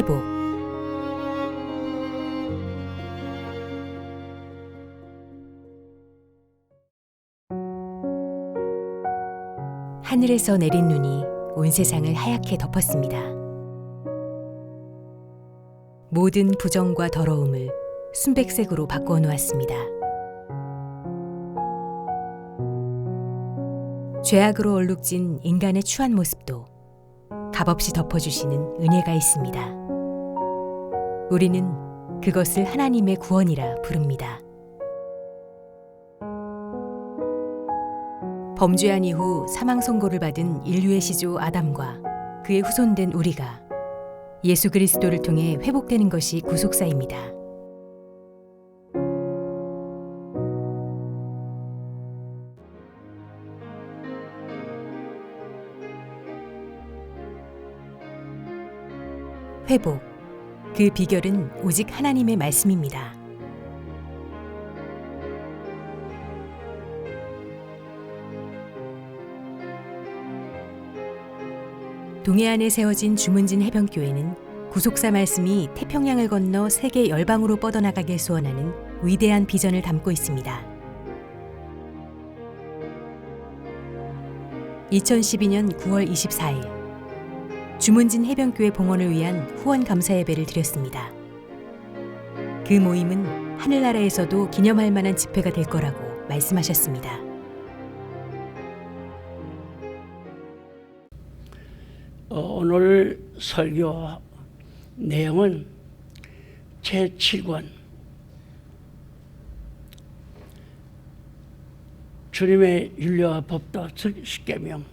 회복 하늘에서 내린 눈이 온 세상을 하얗게 덮었습니다. 모든 부정과 더러움을 순백색으로 바꾸어 놓았습니다. 죄악으로 얼룩진 인간의 추한 모습도 값없이 덮어주시는 은혜가 있습니다. 우리는 그것을 하나님의 구원이라 부릅니다. 범죄한 이후 사망 선고를 받은 인류의 시조 아담과 그의 후손된 우리가 예수 그리스도를 통해 회복되는 것이 구속사입니다. 회복. 그 비결은 오직 하나님의 말씀입니다. 동해안에 세워진 주문진 해변교회는 구속사 말씀이 태평양을 건너 세계 열방으로 뻗어나가길 소원하는 위대한 비전을 담고 있습니다. 2012년 9월 24일 주문진 해변교회 봉헌을 위한 후원 감사 예배를 드렸습니다. 그 모임은 하늘나라에서도 기념할 만한 집회가 될 거라고 말씀하셨습니다. 어, 오늘 설교 내용은 제7권 주님의 윤리와 법도 즉 십계명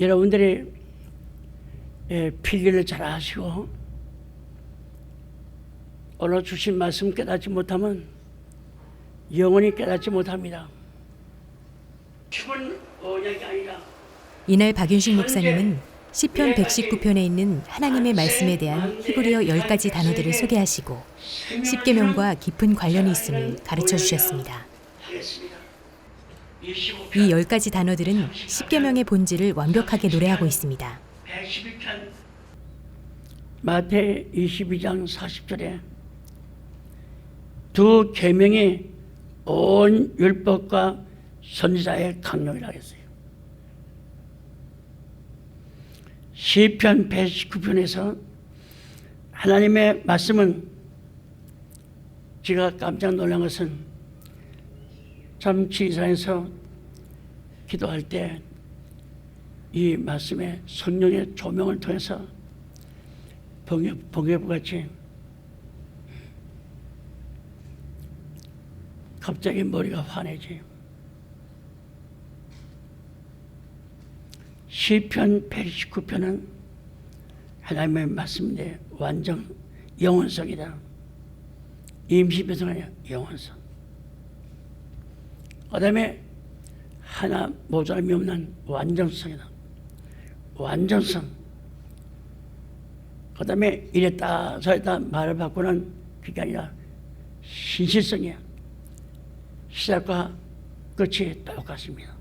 여러분들이 예, 필기를 잘 하시고 오늘 주신 말씀 깨닫지 못하면 영원히 깨닫지 못합니다. 이날 박윤식 목사님은 시편 119편에 있는 하나님의 말씀에 대한 히브리어 10가지 단어들을 소개하시고 십계명과 깊은 관련이 있음을 가르쳐 주셨습니다. 이 10가지 단어들은 십계명의 본질을 완벽하게 노래하고 있습니다. 112편 마태 22장 40절에 두 계명이 온 율법과 선지자의 강령이라 했어요. 시편 119편에서 하나님의 말씀은 제가 깜짝 놀란 것은 참 지사에서 기도할 때 이 말씀에 성령의 조명을 통해서 번개, 번개부 같이 갑자기 머리가 환해지. 시편 119편은 하나님의 말씀인데 완전 영원성이다. 아니야 영원성. 그 다음에 하나 모자람이 없는 완전성이다. 완전성. 그 다음에 이랬다 저랬다 말을 바꾸는 그게 아니라 신실성이야. 시작과 끝이 똑같습니다.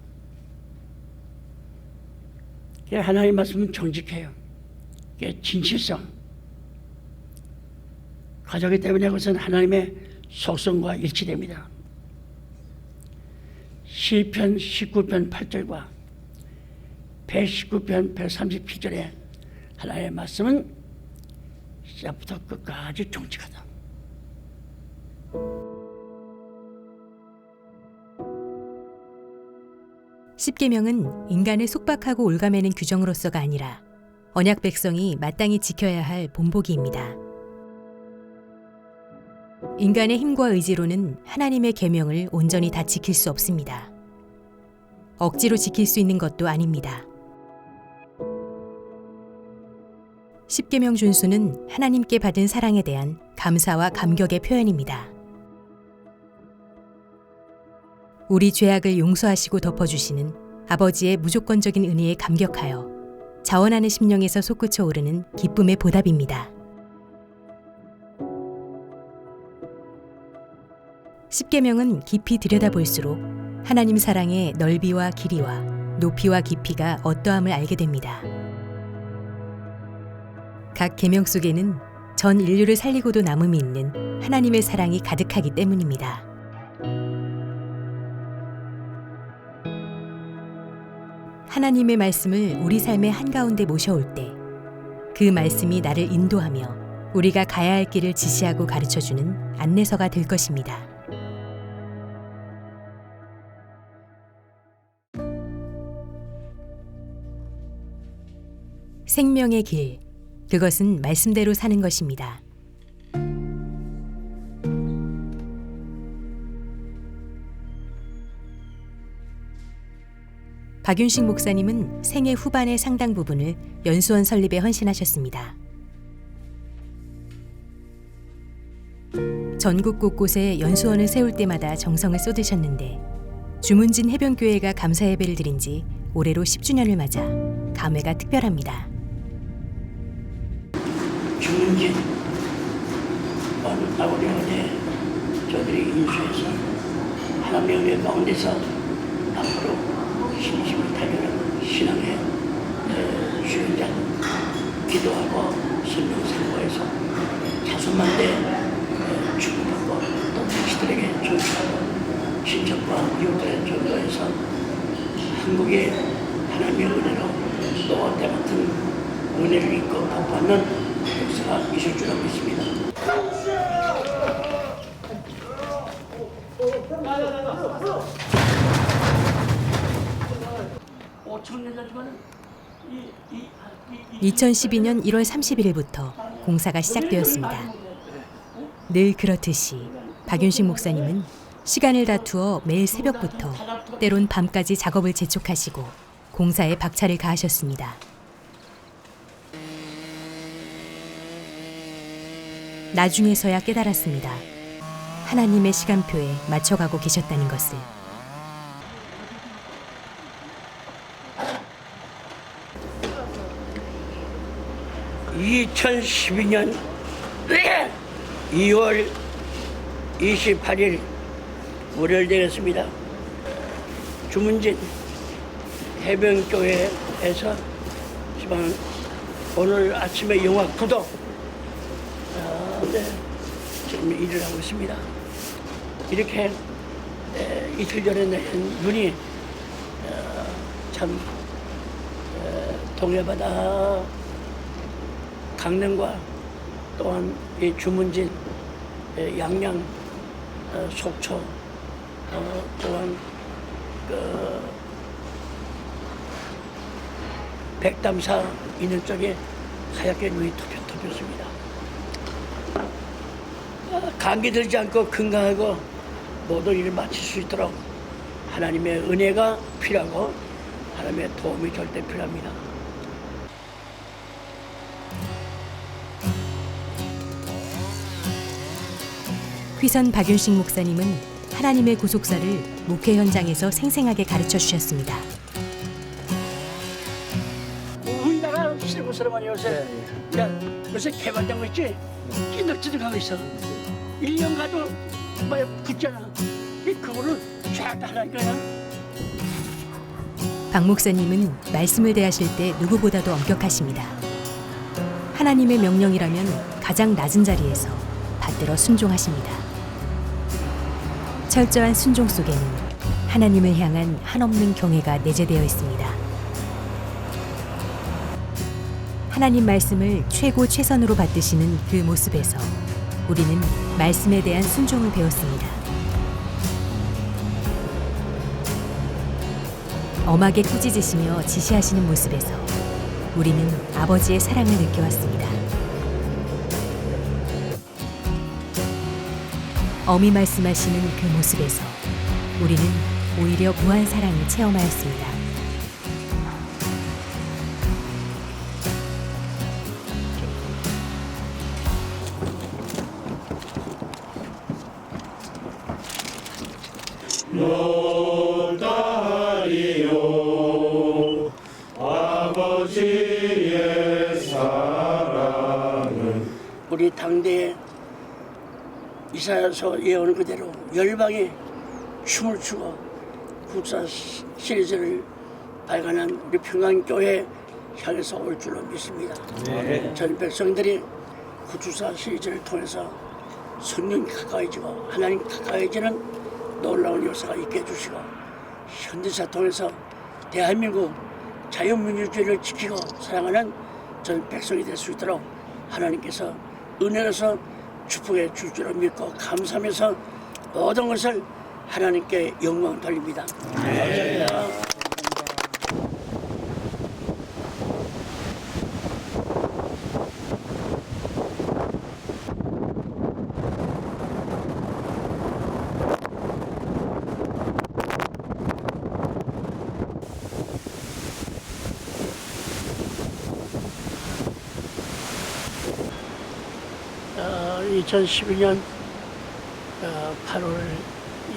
하나님 말씀은 정직해요. 그게 진실성. 가져기 때문에 그것은 하나님의 속성과 일치됩니다. 시편 19편 8절과 119편 137절에 하나님의 말씀은 시작부터 끝까지 정직하다. 십계명은 인간을 속박하고 올가매는 규정으로서가 아니라 언약 백성이 마땅히 지켜야 할 본보기입니다. 인간의 힘과 의지로는 하나님의 계명을 온전히 다 지킬 수 없습니다. 억지로 지킬 수 있는 것도 아닙니다. 십계명 준수는 하나님께 받은 사랑에 대한 감사와 감격의 표현입니다. 우리 죄악을 용서하시고 덮어주시는 아버지의 무조건적인 은혜에 감격하여 자원하는 심령에서 솟구쳐 오르는 기쁨의 보답입니다. 십계명은 깊이 들여다볼수록 하나님 사랑의 넓이와 길이와 높이와 깊이가 어떠함을 알게 됩니다. 각 계명 속에는 전 인류를 살리고도 남음이 있는 하나님의 사랑이 가득하기 때문입니다. 하나님의 말씀을 우리 삶의 한가운데 모셔올 때 그 말씀이 나를 인도하며 우리가 가야 할 길을 지시하고 가르쳐 주는 안내서가 될 것입니다. 생명의 길, 그것은 말씀대로 사는 것입니다. 박윤식 목사님은 생애 후반의 상당 부분을 연수원 설립에 헌신하셨습니다. 전국 곳곳에 연수원을 세울 때마다 정성을 쏟으셨는데 주문진 해변교회가 감사 예배를 드린 지 올해로 10주년을 맞아 감회가 특별합니다. 주문진 아버지 어제 저들이 인수해서 하나님의 은혜 가운데서 앞으로 신심을 다하는 신앙의 에, 수련자 기도하고 설명 선고해서 자손만대 에, 축복하고 또 자식들에게 전수하고 친척과 이웃들의 전도해서 한국의 하나님의 은혜로 또 때같은 은혜를 입고 복받는 있을 줄 이, 2012년 1월 31일부터 공사가 시작되었습니다. 늘 그렇듯이 박윤식 목사님은 시간을 다투어 매일 새벽부터 때론 밤까지 작업을 재촉하시고 공사에 박차를 가하셨습니다. 나중에서야 깨달았습니다. 하나님의 시간표에 맞춰가고 계셨다는 것을. 이 2012년 2월 28일 월요일 되겠습니다. 주문진 해변교회에서 지금 오늘 아침에 영화 구독 지금 일을 하고 있습니다. 이렇게 에, 이틀 전에 낸 눈이 어, 참 에, 동해바다 강릉과 또한 이 주문진 에, 양양 어, 속초 어, 또한 그 백담사 있는 쪽에 하얗게 눈이 덮여 덮였습니다. 아, 감기 들지 않고 건강하고 모든 일을 마칠 수 있도록 하나님의 은혜가 필요하고 하나님의 도움이 절대 필요합니다. 휘선 박윤식 목사님은 하나님의 구속사를 목회 현장에서 생생하게 가르쳐 주셨습니다. 우리나라 실고 사람은 요새 야 요새 개발된 거 있지 찐득찐득하고 있어 1년 가도 뭐야 붙잖아 이 그거를 쫙 하라니까요 박 목사님은 말씀을 대하실 때 누구보다도 엄격하십니다. 하나님의 명령이라면 가장 낮은 자리에서 받들어 순종하십니다. 철저한 순종 속에는 하나님을 향한 한없는 경외가 내재되어 있습니다. 하나님 말씀을 최고 최선으로 받드시는 그 모습에서 우리는 말씀에 대한 순종을 배웠습니다. 엄하게 꾸짖으시며 지시하시는 모습에서 우리는 아버지의 사랑을 느껴왔습니다. 엄히 말씀하시는 그 모습에서 우리는 오히려 무한 사랑을 체험하였습니다. 우리 당대에 이사야서 예언 그대로 열방에 춤을 추고 국사 시- 시리즈를 발간한 우리 평안교회 향해서 올 줄로 믿습니다. 전 백성들이 구주사 시리즈를 통해서 성령 가까이지고 하나님 가까이지는 놀라운 역사가 있게 해주시고 현대사 통해서 대한민국 자유민주주의를 지키고 사랑하는 전 백성이 될 수 있도록 하나님께서 은혜로서 축복해 줄 줄을 믿고 감사하면서 모든 것을 하나님께 영광 돌립니다. 감사합니다. 어, 2012년 8월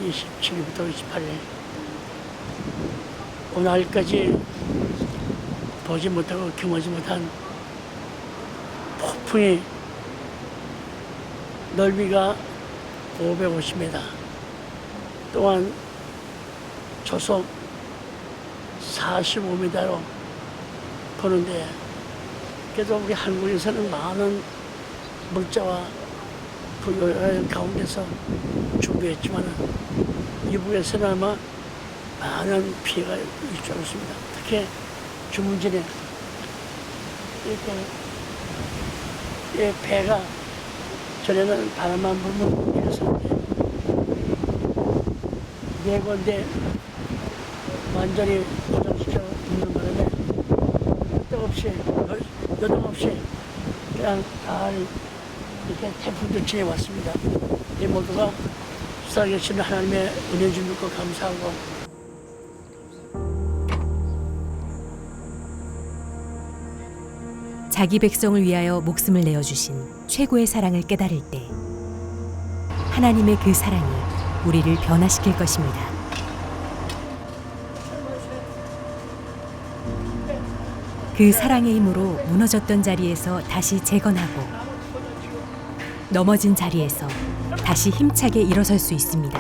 27일부터 28일. 오늘까지 보지 못하고 경험하지 못한 폭풍이 넓이가 550m 또한 초속 45m로 보는데 그래도 우리 한국에서는 많은 물자와 그 여행 가운데서 준비했지만 이북에서는 아마 많은 피해가 있을 줄 알았습니다. 특히 주문진에 이렇게 이 배가 전에는 바람만 불면 일었었는데 네 건데 완전히 고정시켜 있는 바람에 끄떡없이 여동 없이 그냥 다 이렇게 태풍도 지내왔습니다. 이 모두가 살아계시는 하나님의 은혜 좀 믿고 감사하고 자기 백성을 위하여 목숨을 내어 주신 최고의 사랑을 깨달을 때 하나님의 그 사랑이 우리를 변화시킬 것입니다. 그 사랑의 힘으로 무너졌던 자리에서 다시 재건하고 넘어진 자리에서 다시 힘차게 일어설 수 있습니다.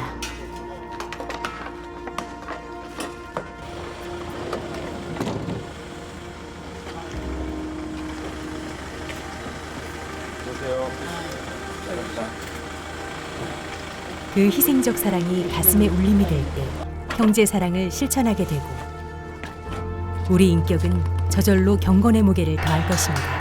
그 희생적 사랑이 가슴에 울림이 될 때 형제 사랑을 실천하게 되고 우리 인격은 저절로 경건의 무게를 더할 것입니다.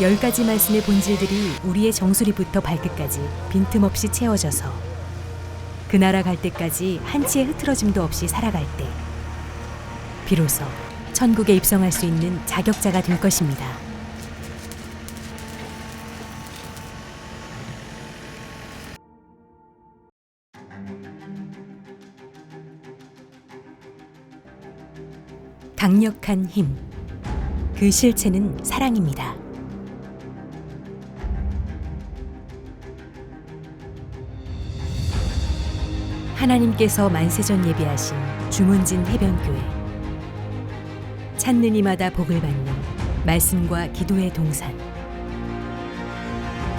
열 가지 말씀의 본질들이 우리의 정수리부터 발끝까지 빈틈없이 채워져서 그 나라 갈 때까지 한치의 흐트러짐도 없이 살아갈 때 비로소 천국에 입성할 수 있는 자격자가 될 것입니다. 강력한 힘. 그 실체는 사랑입니다. 하나님께서 만세전 예비하신 주문진 해변교회. 찾는 이마다 복을 받는 말씀과 기도의 동산.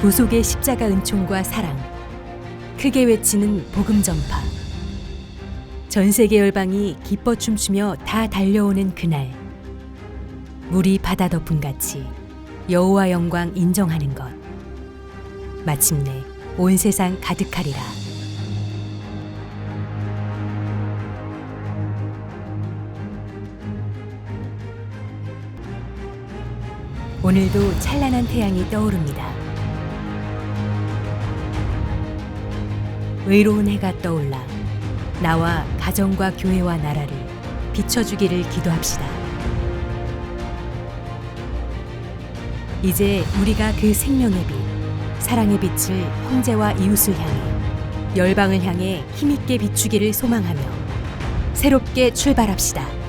구속의 십자가 은총과 사랑. 크게 외치는 복음 전파. 전 세계 열방이 기뻐 춤추며 다 달려오는 그날. 물이 바다 덮음 같이 여호와 영광 인정하는 것. 마침내 온 세상 가득하리라. 오늘도 찬란한 태양이 떠오릅니다. 의로운 해가 떠올라 나와 가정과 교회와 나라를 비춰주기를 기도합시다. 이제 우리가 그 생명의 빛, 사랑의 빛을 형제와 이웃을 향해 열방을 향해 힘있게 비추기를 소망하며 새롭게 출발합시다.